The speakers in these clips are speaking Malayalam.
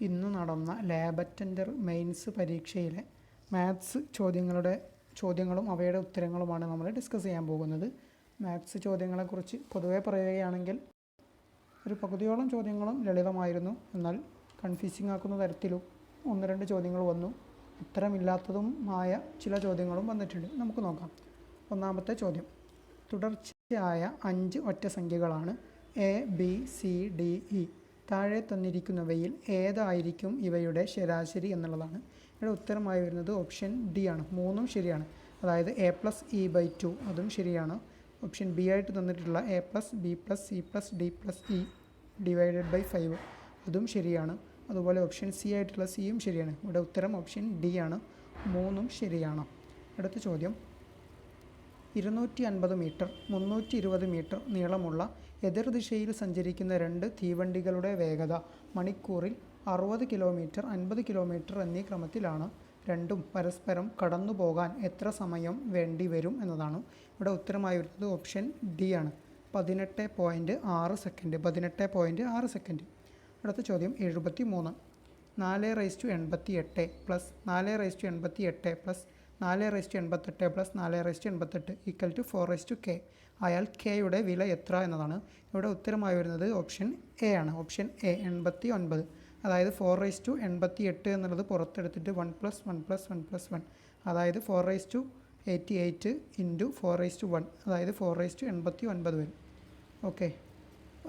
ഇന്ന് നടന്ന ലാബറ്റൻഡർ മെയിൻസ് പരീക്ഷയിലെ മാത്സ് ചോദ്യങ്ങളുടെ ചോദ്യങ്ങളും അവയുടെ ഉത്തരങ്ങളുമാണ് നമ്മൾ ഡിസ്കസ് ചെയ്യാൻ പോകുന്നത്. മാത്സ് ചോദ്യങ്ങളെക്കുറിച്ച് പൊതുവെ പറയുകയാണെങ്കിൽ ഒരു പകുതിയോളം ചോദ്യങ്ങളും ലളിതമായിരുന്നു. എന്നാൽ കൺഫ്യൂസിംഗ് ആക്കുന്ന തരത്തിലും ഒന്ന് രണ്ട് ചോദ്യങ്ങൾ വന്നു. ഉത്തരമില്ലാത്തതുമായ ചില ചോദ്യങ്ങളും വന്നിട്ടുണ്ട്. നമുക്ക് നോക്കാം. ഒന്നാമത്തെ ചോദ്യം. തുടർച്ചയായ അഞ്ച് ഒറ്റ സംഖ്യകളാണ് A B C D E താഴെ തന്നിരിക്കുന്നവയിൽ ഏതായിരിക്കും ഇവയുടെ ശരാശരി എന്നുള്ളതാണ്. ഇവിടെ ഉത്തരമായി വരുന്നത് ഓപ്ഷൻ ഡി ആണ്. മൂന്നും ശരിയാണ്. അതായത് A plus E by two അതും ശരിയാണ്. ഓപ്ഷൻ ബി ആയിട്ട് തന്നിട്ടുള്ള A plus B plus C plus D plus E divided by five അതും ശരിയാണ്. അതുപോലെ ഓപ്ഷൻ സി ആയിട്ടുള്ള സിയും ശരിയാണ്. ഇവിടെ ഉത്തരം ഓപ്ഷൻ ഡി ആണ്. മൂന്നും ശരിയാണ്. അടുത്ത ചോദ്യം. ഇരുന്നൂറ്റി അൻപത് മീറ്റർ മുന്നൂറ്റി ഇരുപത് മീറ്റർ നീളമുള്ള എതിർദിശയിൽ സഞ്ചരിക്കുന്ന രണ്ട് തീവണ്ടികളുടെ വേഗത മണിക്കൂറിൽ അറുപത് കിലോമീറ്റർ അൻപത് കിലോമീറ്റർ എന്നീ ക്രമത്തിലാണ് രണ്ടും പരസ്പരം കടന്നു പോകാൻ എത്ര സമയം വേണ്ടി വരും എന്നതാണ് ഇവിടെ ഉത്തരമായി വരുന്നത് ഓപ്ഷൻ ഡി ആണ്. പതിനെട്ട് പോയിന്റ് ആറ് സെക്കൻഡ് പതിനെട്ട് പോയിന്റ് ആറ് സെക്കൻഡ്. അടുത്ത ചോദ്യം എഴുപത്തി മൂന്ന് നാല് റൈസ് ടു എൺപത്തി എട്ട് പ്ലസ് നാല് റൈസ് ടു എൺപത്തി എട്ട് പ്ലസ് നാല് റെസ്റ്റ് എൺപത്തെട്ട് പ്ലസ് നാല് റെസ്റ്റ് എൺപത്തെട്ട് equal to four rest K അയാൾ കെയുടെ വില എത്ര എന്നതാണ്. ഇവിടെ ഉത്തരമായി വരുന്നത് ഓപ്ഷൻ എ ആണ്. ഓപ്ഷൻ എ എൺപത്തി ഒൻപത് അതായത് ഫോർ റൈസ് ടു എൺപത്തി എട്ട് എന്നുള്ളത് പുറത്തെടുത്തിട്ട് one plus one plus one plus one അതായത് four raise to eighty eight into four raise to one അതായത് ഫോർ റൈസ് ടു എൺപത്തി ഒൻപത് വരും. ഓക്കെ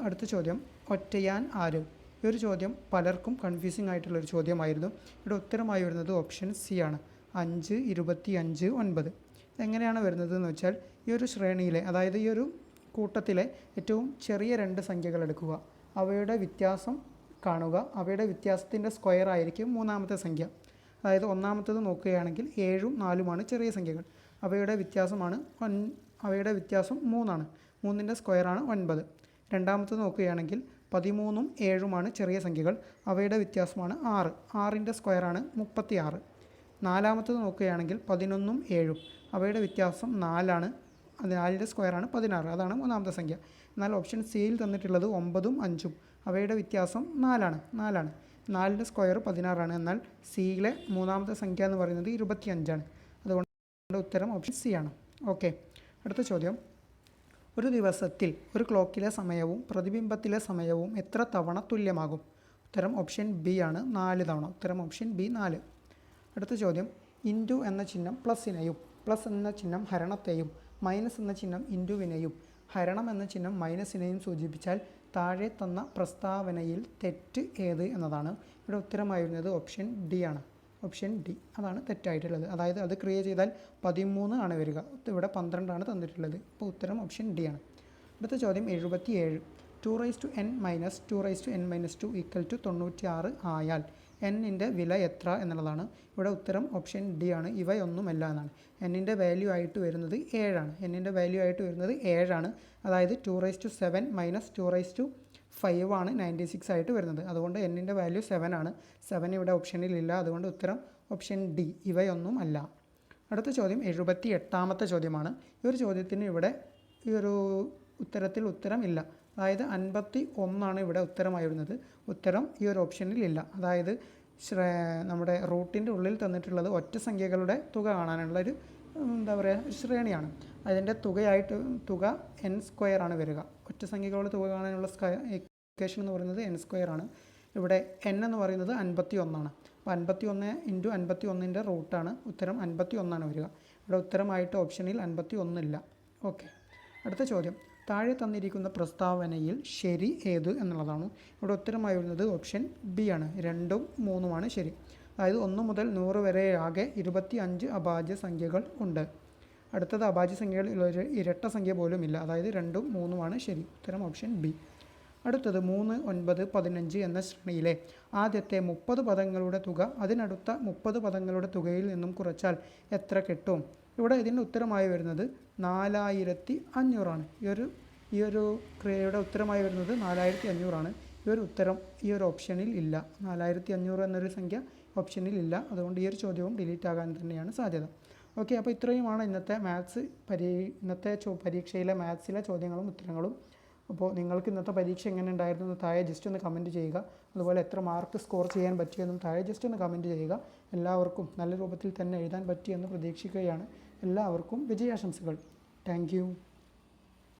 അടുത്ത ചോദ്യം. ഒറ്റയാൻ ആര്? ഈ ഒരു ചോദ്യം പലർക്കും കൺഫ്യൂസിംഗ് ആയിട്ടുള്ളൊരു ചോദ്യമായിരുന്നു. ഇവിടെ ഉത്തരമായി വരുന്നത് ഓപ്ഷൻ സി ആണ്. അഞ്ച് ഇരുപത്തി അഞ്ച് ഒൻപത്. എങ്ങനെയാണ് വരുന്നത് എന്ന് വെച്ചാൽ ഈ ഒരു ശ്രേണിയിലെ അതായത് ഈ ഒരു കൂട്ടത്തിലെ ഏറ്റവും ചെറിയ രണ്ട് സംഖ്യകൾ എടുക്കുക. അവയുടെ വ്യത്യാസം കാണുക. അവയുടെ വ്യത്യാസത്തിന്റെ സ്ക്വയർ ആയിരിക്കും മൂന്നാമത്തെ സംഖ്യ. അതായത് ഒന്നാമത്തേത് നോക്കുകയാണെങ്കിൽ ഏഴും നാലുമാണ് ചെറിയ സംഖ്യകൾ. അവയുടെ വ്യത്യാസമാണ് ഒൻ അവയുടെ വ്യത്യാസം മൂന്നാണ്. മൂന്നിന്റെ സ്ക്വയറാണ് ഒൻപത്. രണ്ടാമത്തേത് നോക്കുകയാണെങ്കിൽ പതിമൂന്നും ഏഴുമാണ് ചെറിയ സംഖ്യകൾ. അവയുടെ വ്യത്യാസമാണ് ആറ്. ആറിന്റെ സ്ക്വയറാണ് മുപ്പത്തി ആറ് നാലാമത്തത് നോക്കുകയാണെങ്കിൽ പതിനൊന്നും ഏഴും. അവയുടെ വ്യത്യാസം നാലാണ്. നാലിന്റെ സ്ക്വയറാണ് പതിനാറ്. അതാണ് മൂന്നാമത്തെ സംഖ്യ. എന്നാൽ ഓപ്ഷൻ സിയിൽ തന്നിട്ടുള്ളത് ഒമ്പതും അഞ്ചും. അവയുടെ വ്യത്യാസം നാലാണ്. നാലാണ്. നാലിന്റെ സ്ക്വയർ പതിനാറാണ്. എന്നാൽ സിയിലെ മൂന്നാമത്തെ സംഖ്യ എന്ന് പറയുന്നത് ഇരുപത്തി അഞ്ചാണ് അതുകൊണ്ട് ഉത്തരം ഓപ്ഷൻ സി ആണ്. ഓക്കെ അടുത്ത ചോദ്യം. ഒരു ദിവസത്തിൽ ഒരു ക്ലോക്കിലെ സമയവും പ്രതിബിംബത്തിലെ സമയവും എത്ര തവണ തുല്യമാകും? ഉത്തരം ഓപ്ഷൻ ബി ആണ്. നാല് തവണ. ഉത്തരം ഓപ്ഷൻ ബി നാല്. അടുത്ത ചോദ്യം. ഇന്റു എന്ന ചിഹ്നം പ്ലസിനെയും പ്ലസ് എന്ന ചിഹ്നം ഹരണത്തെയും മൈനസ് എന്ന ചിഹ്നം ഇന്റുവിനെയും ഹരണം എന്ന ചിഹ്നം മൈനസിനെയും സൂചിപ്പിച്ചാൽ താഴെ തന്ന പ്രസ്താവനയിൽ തെറ്റ് ഏത് എന്നതാണ്. ഇവിടെ ഉത്തരമായി വരുന്നത് ഓപ്ഷൻ ഡി ആണ്. Option D. അതാണ് തെറ്റായിട്ടുള്ളത്. അതായത് അത് ക്രിയ ചെയ്താൽ പതിമൂന്ന് ആണ് വരിക. ഇവിടെ പന്ത്രണ്ടാണ് തന്നിട്ടുള്ളത്. അപ്പോൾ ഉത്തരം ഓപ്ഷൻ ഡി ആണ്. അടുത്ത ചോദ്യം എഴുപത്തി ഏഴ് two raise to N minus two raise to N minus two equal to തൊണ്ണൂറ്റി ആറ് ആയാൽ എന്നിന്റെ വില എത്ര എന്നുള്ളതാണ്. ഇവിടെ ഉത്തരം ഓപ്ഷൻ ഡി ആണ്. ഇവയൊന്നുമല്ല എന്നാണ്. എന്നിന്റെ വാല്യൂ ആയിട്ട് വരുന്നത് ഏഴാണ് എന്നിന്റെ വാല്യൂ ആയിട്ട് വരുന്നത് ഏഴാണ് അതായത് two raise to seven minus two raise to five ആണ് നയന്റി സിക്സ് ആയിട്ട് വരുന്നത്. അതുകൊണ്ട് എന്നിന്റെ വാല്യൂ സെവൻ ആണ്. സെവൻ ഇവിടെ ഓപ്ഷനിൽ ഇല്ല. അതുകൊണ്ട് ഉത്തരം ഓപ്ഷൻ ഡി ഇവയൊന്നും അല്ല അടുത്ത ചോദ്യം എഴുപത്തി എട്ടാമത്തെ ചോദ്യമാണ്. ഈ ഒരു ചോദ്യത്തിന് ഇവിടെ ഈ ഒരു ഉത്തരത്തിൽ ഉത്തരം ഇല്ല. അതായത് അൻപത്തി ഒന്നാണ് ഇവിടെ ഉത്തരമായി വരുന്നത് ഉത്തരം ഈ ഒരു ഓപ്ഷനിൽ ഇല്ല. അതായത് നമ്മുടെ റൂട്ടിന്റെ ഉള്ളിൽ തന്നിട്ടുള്ളത് ഒറ്റ സംഖ്യകളുടെ തുക കാണാനുള്ള ഒരു എന്താ പറയുക ശ്രേണിയാണ്. അതിന്റെ തുകയായിട്ട് തുക എൻ സ്ക്വയർ ആണ് വരിക. ഒറ്റ സംഖ്യകളുടെ തുക കാണാനുള്ള ഇക്വേഷൻ എന്ന് പറയുന്നത് എൻ സ്ക്വയർ ആണ്. ഇവിടെ എൻ എന്ന് പറയുന്നത് അൻപത്തി ഒന്നാണ്. അപ്പോൾ അൻപത്തി ഒന്ന് ഇന്റു അൻപത്തി ഒന്നിന്റെ റൂട്ടാണ് ഉത്തരം അൻപത്തി ഒന്നാണ് വരിക. ഇവിടെ ഉത്തരമായിട്ട് ഓപ്ഷനിൽ അൻപത്തി ഒന്നില്ല. ഓക്കെ അടുത്ത ചോദ്യം. താഴെ തന്നിരിക്കുന്ന പ്രസ്താവനയിൽ ശരി ഏത് എന്നുള്ളതാണ്. ഇവിടെ ഉത്തരമായി വരുന്നത് ഓപ്ഷൻ ബി ആണ്. രണ്ടും മൂന്നുമാണ് ശരി. അതായത് ഒന്ന് മുതൽ നൂറ് വരെ ആകെ ഇരുപത്തി അഞ്ച് അഭാജ്യ സംഖ്യകൾ ഉണ്ട്. അടുത്തത് അഭാജ്യ സംഖ്യകളിൽ ഒരു ഇരട്ട സംഖ്യ പോലും ഇല്ല. അതായത് രണ്ടും മൂന്നുമാണ് ശരി. ഉത്തരം ഓപ്ഷൻ ബി അടുത്തത് മൂന്ന് ഒൻപത് പതിനഞ്ച് എന്ന ശ്രേണിയിലെ ആദ്യത്തെ മുപ്പത് പദങ്ങളുടെ തുക അതിനടുത്ത മുപ്പത് പദങ്ങളുടെ തുകയിൽ നിന്നും കുറച്ചാൽ എത്ര കിട്ടും? ഇവിടെ ഇതിന്റെ ഉത്തരമായി വരുന്നത് നാലായിരത്തി അഞ്ഞൂറാണ്. ഈ ഒരു ഈ ഒരു ക്രിയയുടെ ഉത്തരമായി വരുന്നത് നാലായിരത്തി അഞ്ഞൂറാണ് ഈ ഒരു ഉത്തരം ഈ ഒരു ഓപ്ഷനിൽ ഇല്ല. നാലായിരത്തി അഞ്ഞൂറ് എന്നൊരു സംഖ്യ ഓപ്ഷനിൽ ഇല്ല. അതുകൊണ്ട് ഈ ഒരു ചോദ്യവും ഡിലീറ്റ് ആകാൻ തന്നെയാണ് സാധ്യത. ഓക്കെ അപ്പോൾ ഇത്രയുമാണ് ഇന്നത്തെ മാത്സ് പരീ ഇന്നത്തെ ചോ പരീക്ഷയിലെ മാത്സിലെ ചോദ്യങ്ങളും ഉത്തരങ്ങളും. അപ്പോൾ നിങ്ങൾക്ക് ഇന്നത്തെ പരീക്ഷ എങ്ങനെ ഉണ്ടായിരുന്നു എന്ന് താഴെ ജസ്റ്റ് ഒന്ന് കമന്റ് ചെയ്യുക. അതുപോലെ എത്ര മാർക്ക് സ്കോർ ചെയ്യാൻ പറ്റിയെന്നും താഴെ ജസ്റ്റ് ഒന്ന് കമന്റ് ചെയ്യുക. എല്ലാവർക്കും നല്ല രൂപത്തിൽ തന്നെ എഴുതാൻ പറ്റിയെന്ന് പ്രതീക്ഷിക്കുകയാണ്. എല്ലാവർക്കും വിജയാശംസകൾ. താങ്ക്